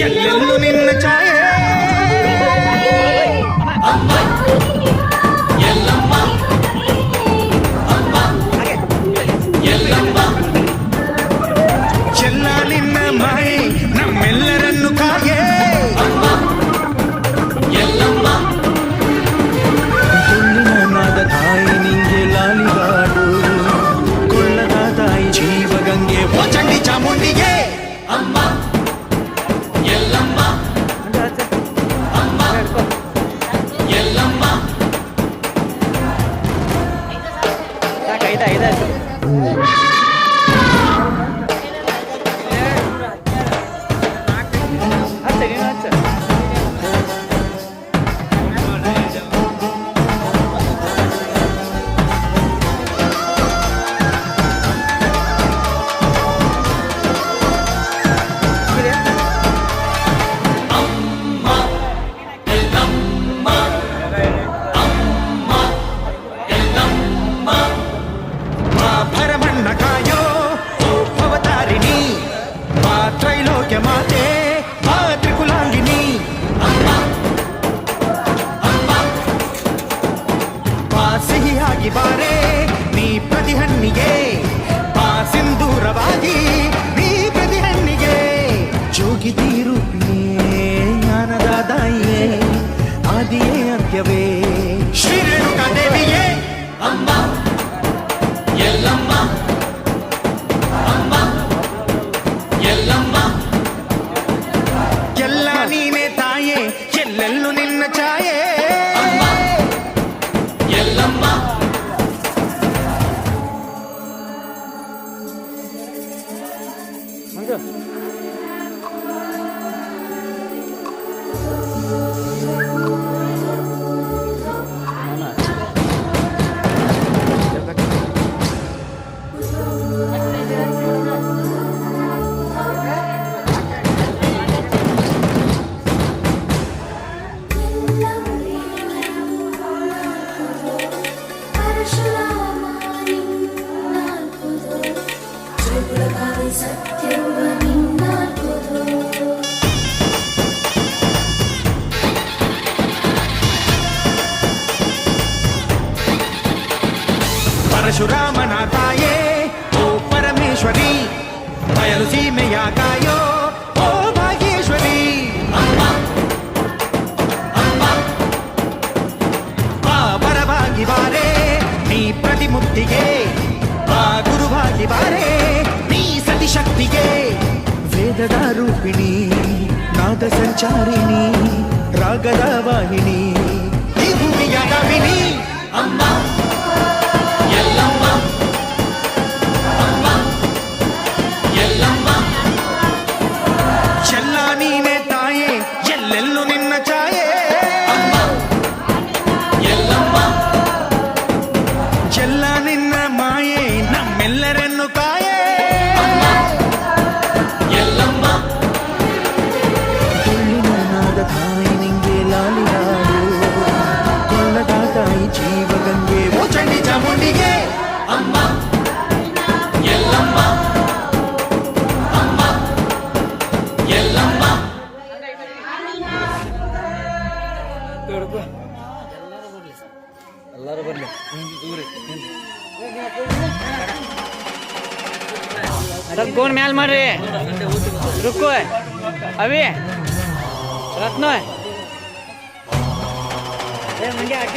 Yeah. బన్నకాయో అవతారిణి మా త్రైలోక్య మాతే మా త్రికులాంగిని మా సిహియాగి బారే నీ ప్రతిహన్నియే. మా సింధూరవాది నీ ప్రతిహన్నియే. జోగితి రూపిణే జ్ఞానదాదాయే ఆదియే అంత్యవే శ్రీ రేణుకా దేవియే. అమ్మా Come on. Listen. సంచారిణి రాగదావాహిని వాహిని ಎಲ್ಲರೂ ಬರಲಿ. ಸ್ವಲ್ಪ ಮಾಡ್ರಿ. ರುಕ್ಕು ಅವಿ ರತ್ನ ಏ ಮಂಗೆ ಅಡ್ಡ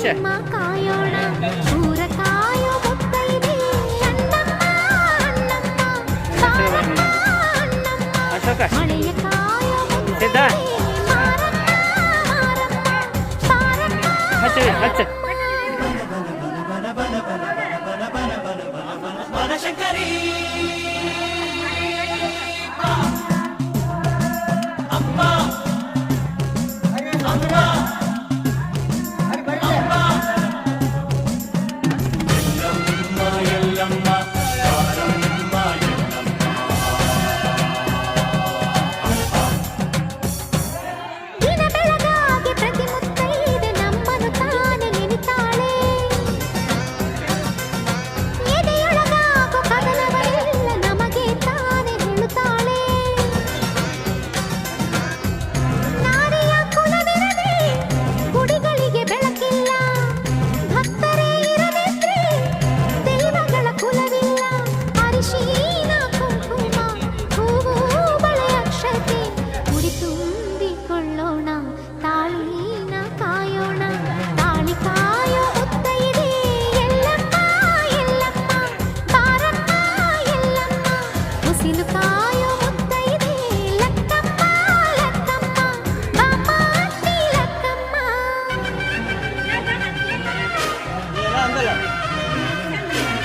నిమిషం అశోక సిద్ధా వచ్చి శంకరీ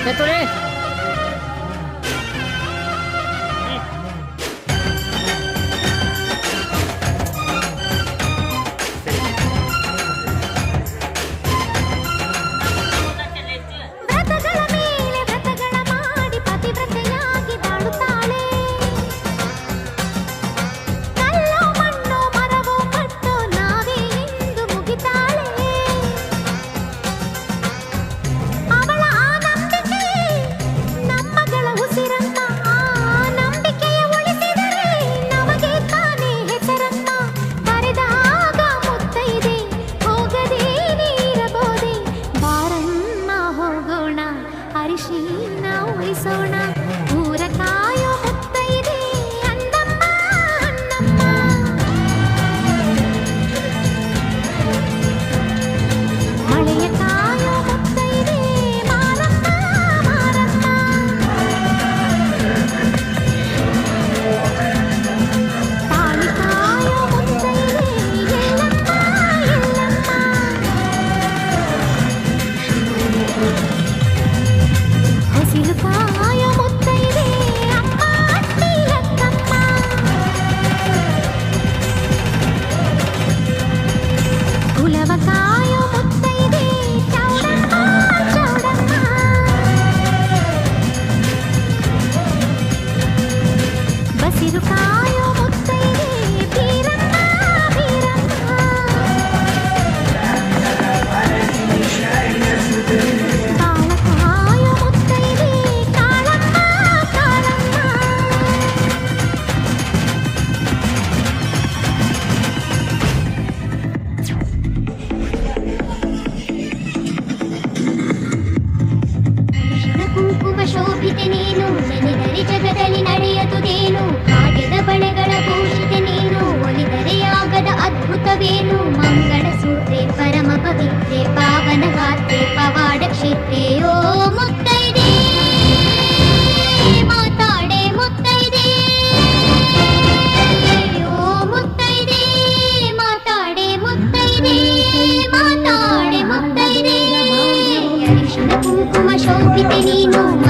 レッドレーン ವಾರ್ತೆ ಪಾವನ ವಾರ್ತೆ ಪವಾಡ ಕ್ಷೇತ್ರೇ ಓ ಮುತ್ತೈದೆ. ಮಾತಾಡೆ ಮುತ್ತೈದೆ. ಮಾತಾಡೆ ಮಾತಾಡೆ ಶೋಭಿತೆ ನೀನು.